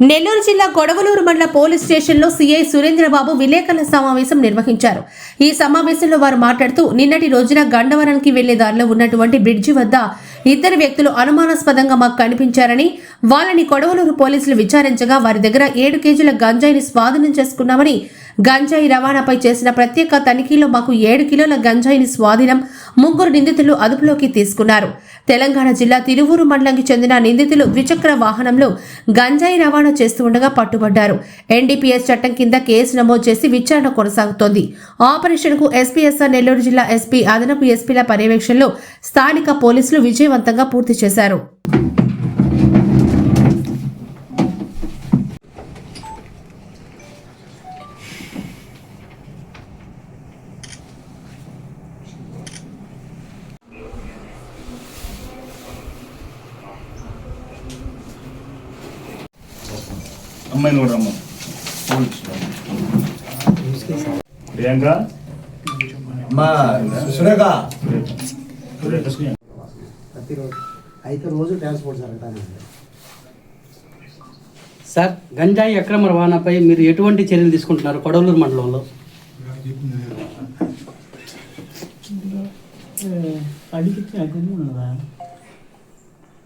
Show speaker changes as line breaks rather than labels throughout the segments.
నెల్లూరు జిల్లా గొడవలూరు మండల పోలీస్ స్టేషన్లో సీఐ సురేంద్రబాబు విలేకరుల సమావేశం నిర్వహించారు. ఈ సమావేశంలో వారు మాట్లాడుతూ నిన్నటి రోజున గండవరానికి వెళ్ళే దారిలో ఉన్నటువంటి బ్రిడ్జి వద్ద ఇద్దరు వ్యక్తులు అనుమానాస్పదంగా మాకు కనిపించారని వాళ్ళని కొడవలూరు పోలీసులు విచారించగా వారి దగ్గర ఏడు కేజీల గంజాయిని స్వాధీనం చేసుకున్నామని గంజాయి రవాణాపై చేసిన ప్రత్యేక తనిఖీలో మాకు ఏడు కిలోల గంజాయిని స్వాధీనం ముగ్గురు నిందితులు అదుపులోకి తీసుకున్నారు. తెలంగాణ జిల్లా తిరువూరు మండలంకి చెందిన నిందితులు ద్విచక్ర వాహనంలో గంజాయి రవాణా చేస్తూ ఉండగా పట్టుబడ్డారు. ఎన్డీపీఎస్ చట్టం కింద కేసు నమోదు చేసి విచారణ కొనసాగుతోంది. ఆపరేషన్కు ఎస్పీఎస్ఆర్ నెల్లూరు జిల్లా ఎస్పీ అదనపు ఎస్పీల పర్యవేక్షణలో స్థానిక పోలీసులు విజయవంతంగా పూర్తి చేశారు.
అమ్మాయిని కూడా ప్రియాంక?
అమ్మా సురేఖ.
ప్రతిరోజు. అయితే రోజు ట్రాన్స్పోర్ట్ జరగటానికి
సార్ గంజాయి అక్రమ రవాణాపై మీరు ఎటువంటి చర్యలు తీసుకుంటున్నారు కొడవలూరు మండలంలో?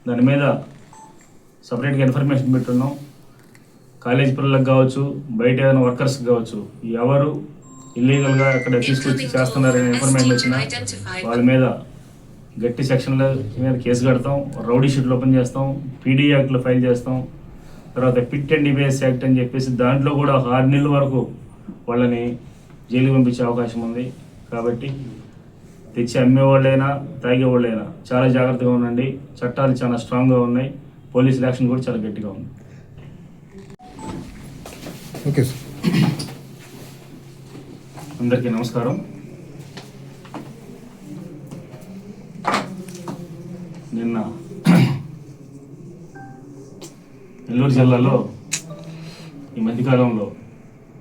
దాని మీద సపరేట్గా ఇన్ఫర్మేషన్ పెట్టున్నాం. కాలేజ్ పిల్లలకు కావచ్చు బయట ఏదైనా వర్కర్స్ కావచ్చు ఎవరు ఇల్లీగల్గా అక్కడ తీసుకొచ్చి చేస్తున్నారనే ఇన్ఫర్మేషన్ వచ్చినా వాళ్ళ మీద గట్టి సెక్షన్ల మీద కేసు కడతాం రౌడీ షీట్లు ఓపెన్ చేస్తాం పీడీ యాక్ట్లో ఫైల్ చేస్తాం. తర్వాత పిట్ అండ్ డిబిఎస్ యాక్ట్ అని చెప్పేసి దాంట్లో కూడా ఒక ఆరు నెలల వరకు వాళ్ళని జైలుకి పంపించే అవకాశం ఉంది. కాబట్టి తెచ్చి అమ్మేవాళ్ళైనా తాగేవాళ్ళైనా చాలా జాగ్రత్తగా ఉండండి. చట్టాలు చాలా స్ట్రాంగ్గా ఉన్నాయి. పోలీస్ యాక్షన్ కూడా చాలా గట్టిగా ఉంది.
Okay sir.
అందరికీ నమస్కారం. నిన్న నెల్లూరు జిల్లాలో ఈ మధ్యకాలంలో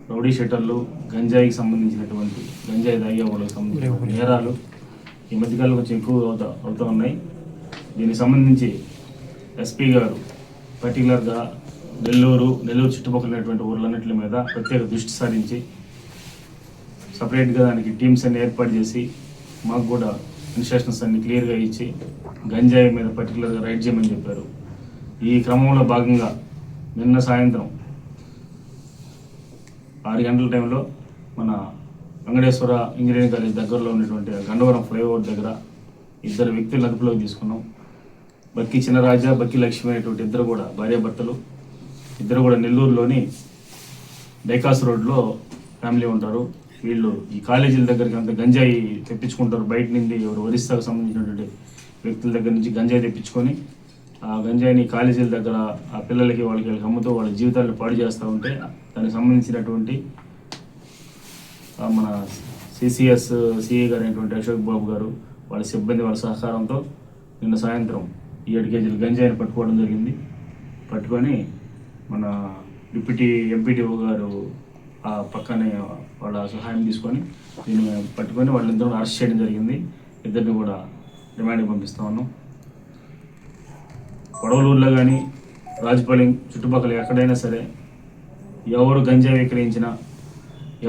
రౌడీ షెటర్లు గంజాయికి సంబంధించినటువంటి గంజాయి తాగే వాళ్ళకి సంబంధించిన నేరాలు ఈ మధ్యకాలంలో కొంచెం ఎక్కువ అవుతా అవుతూ ఉన్నాయి. దీనికి సంబంధించి ఎస్పీ గారు పర్టికులర్గా నెల్లూరు నెల్లూరు చుట్టుపక్కలైనటువంటి ఊర్లన్నింటి మీద ప్రత్యేక దృష్టి సారించి సపరేట్గా దానికి టీమ్స్ అన్ని ఏర్పాటు చేసి మాకు కూడా ఇన్స్ట్రక్షన్స్ అన్ని క్లియర్గా ఇచ్చి గంజాయి మీద పర్టికులర్గా రైడ్ చేయమని చెప్పారు. ఈ క్రమంలో భాగంగా నిన్న సాయంత్రం ఆరు గంటల టైంలో మన వెంకటేశ్వర ఇంజనీరింగ్ కాలేజ్ దగ్గరలో ఉన్నటువంటి గండవరం ఫ్లైఓవర్ దగ్గర ఇద్దరు వ్యక్తులను అదుపులోకి తీసుకున్నాం. బక్కి చిన్నరాజా బక్కి లక్ష్మి అనేటువంటి ఇద్దరు కూడా భార్యాభర్తలు. ఇద్దరు కూడా నెల్లూరులోని డైకాస్ రోడ్లో ఫ్యామిలీ ఉంటారు. వీళ్ళు ఈ కాలేజీల దగ్గరికి అంత గంజాయి తెప్పించుకుంటారు. బయట నుండి ఎవరు ఒరిస్సాకు సంబంధించినటువంటి వ్యక్తుల దగ్గర నుంచి గంజాయి తెప్పించుకొని ఆ గంజాయిని కాలేజీల దగ్గర ఆ పిల్లలకి వాళ్ళకి వాళ్ళకి అమ్ముతూ వాళ్ళ జీవితాలను పాడు చేస్తూ ఉంటే దానికి సంబంధించినటువంటి మన సిసిఎస్ సిఏ గారు అయినటువంటి అశోక్ బాబు గారు వాళ్ళ సిబ్బంది వాళ్ళ సహకారంతో నిన్న సాయంత్రం ఈ ఏడు కేజీలు గంజాయిని పట్టుకోవడం జరిగింది. పట్టుకొని మన డిప్యూటీ ఎంపీటీఓ గారు ఆ పక్కనే వాళ్ళ సహాయం తీసుకొని దీన్ని పట్టుకొని వాళ్ళిద్దరూ అరెస్ట్ చేయడం జరిగింది. ఇద్దరిని కూడా రిమాండ్కి పంపిస్తా ఉన్నాం. పొడవలూరులో కానీ రాజపాలెం చుట్టుపక్కల ఎక్కడైనా సరే ఎవరు గంజాయి విక్రయించినా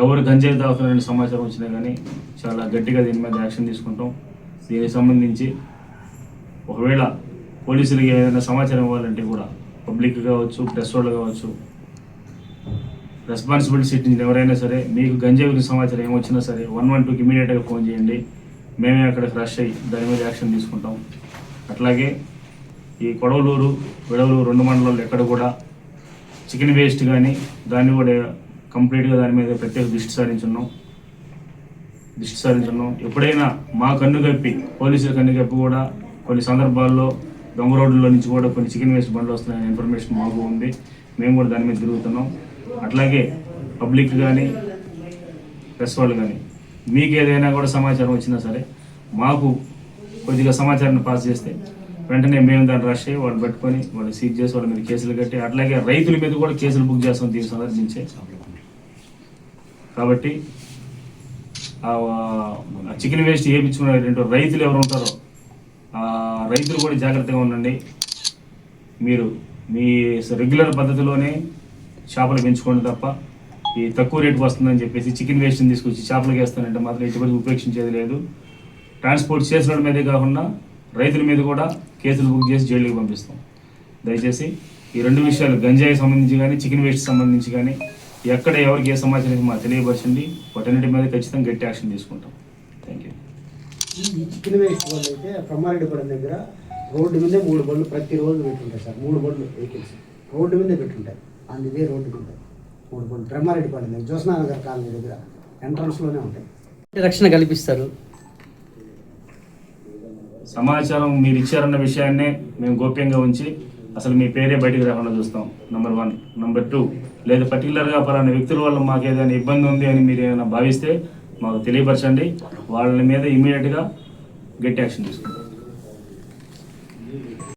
ఎవరు గంజాయి తాగుతున్నారని సమాచారం వచ్చినా కానీ చాలా గట్టిగా దీని మీద యాక్షన్ తీసుకుంటాం. దీనికి సంబంధించి ఒకవేళ పోలీసులకి ఏదైనా సమాచారం ఇవ్వాలంటే కూడా పబ్లిక్ కావచ్చు ప్రెస్ వాళ్ళు కావచ్చు రెస్పాన్సిబిలిటీ సీట్ నుంచి ఎవరైనా సరే మీకు గంజా గురించి సమాచారం ఏమొచ్చినా సరే వన్ వన్ టూకి ఇమీడియట్గా ఫోన్ చేయండి. మేమే అక్కడ రష్ అయ్యి దాని మీద యాక్షన్ తీసుకుంటాం. అట్లాగే ఈ కొడవలూరు విడవలూరు రెండు మండలాలు ఎక్కడ కూడా చికెన్ వేస్ట్ కానీ దాన్ని కూడా కంప్లీట్గా దాని మీద ప్రత్యేక దృష్టి సారించున్నాం. దృష్టి సారించున్నాం. ఎప్పుడైనా మా కన్ను కప్పి పోలీసుల కన్ను కప్పి కూడా కొన్ని సందర్భాల్లో దొంగ రోడ్లలో నుంచి కూడా కొన్ని చికెన్ వేస్ట్ బండ్లు వస్తున్నాయనే ఇన్ఫర్మేషన్ మాకు ఉంది. మేము కూడా దాని మీద తిరుగుతున్నాం. అట్లాగే పబ్లిక్ కానీ ప్రెస్ వాళ్ళు కానీ మీకు ఏదైనా కూడా సమాచారం వచ్చినా సరే మాకు కొద్దిగా సమాచారాన్ని పాస్ చేస్తే వెంటనే మేము దాన్ని రష్ అయ్యి వాళ్ళు పెట్టుకొని వాళ్ళు సీజ్ చేసి వాళ్ళ మీద కేసులు కట్టి అట్లాగే రైతుల మీద కూడా కేసులు బుక్ చేస్తాం దీన్ని సందర్శించే కాబట్టి చికెన్ వేస్ట్ వేయించుకునేటువంటి రైతులు ఎవరు ఉంటారో రైతులు కూడా జాగ్రత్తగా ఉండండి. మీరు మీ రెగ్యులర్ పద్ధతిలోనే చేపలు పెంచుకోండి తప్ప ఈ తక్కువ రేటు వస్తుందని చెప్పేసి చికెన్ వేస్ట్ని తీసుకొచ్చి చేపలకి వేస్తానంటే మాత్రం ఎటువంటి ఉపేక్షించేది లేదు. ట్రాన్స్పోర్ట్ చేసిన మీదే కాకుండా రైతుల మీద కూడా కేసులు బుక్ చేసి జైలుకి పంపిస్తాం. దయచేసి ఈ రెండు విషయాలు గంజాయి సంబంధించి కానీ చికెన్ వేస్ట్ సంబంధించి కానీ ఎక్కడ ఎవరికి ఏ సమాచారం మాకు తెలియపరచండి. వాటన్నిటి మీద ఖచ్చితంగా గట్టి యాక్షన్ తీసుకుంటాం. థ్యాంక్ యూ
చికెన్ వేస్ట్ వాళ్ళు అయితే బ్రహ్మారెడ్డిగూడెం దగ్గర రోడ్డు మీద మూడు బళ్ళు ప్రతిరోజు పెట్టుంటాయి సార్. మూడు బళ్ళు వెహికల్స్ రోడ్డు మీద పెట్టుంటాయి. అండ్ ఇదే రోడ్డు మీద మూడు బ్రహ్మారెడ్డిపాలెం దగ్గర జ్యోత్స్నానగర్ కాలనీ దగ్గర ఎంట్రన్స్లోనే ఉంటాయి.
రక్షణ కల్పిస్తారు.
సమాచారం మీరు ఇచ్చారన్న విషయాన్నే మేము గోప్యంగా ఉంచి అసలు మీ పేరే బయటికి రాకుండా చూస్తాం. నంబర్ వన్ నంబర్ టూ లేదా పర్టికులర్గా పలానా వ్యక్తుల వల్ల మాకు ఏదైనా ఇబ్బంది ఉంది అని మీరు ఏమైనా భావిస్తే మాకు తెలియపరచండి. వాళ్ళ మీద ఇమీడియట్గా గట్టి యాక్షన్ తీసుకుంటాం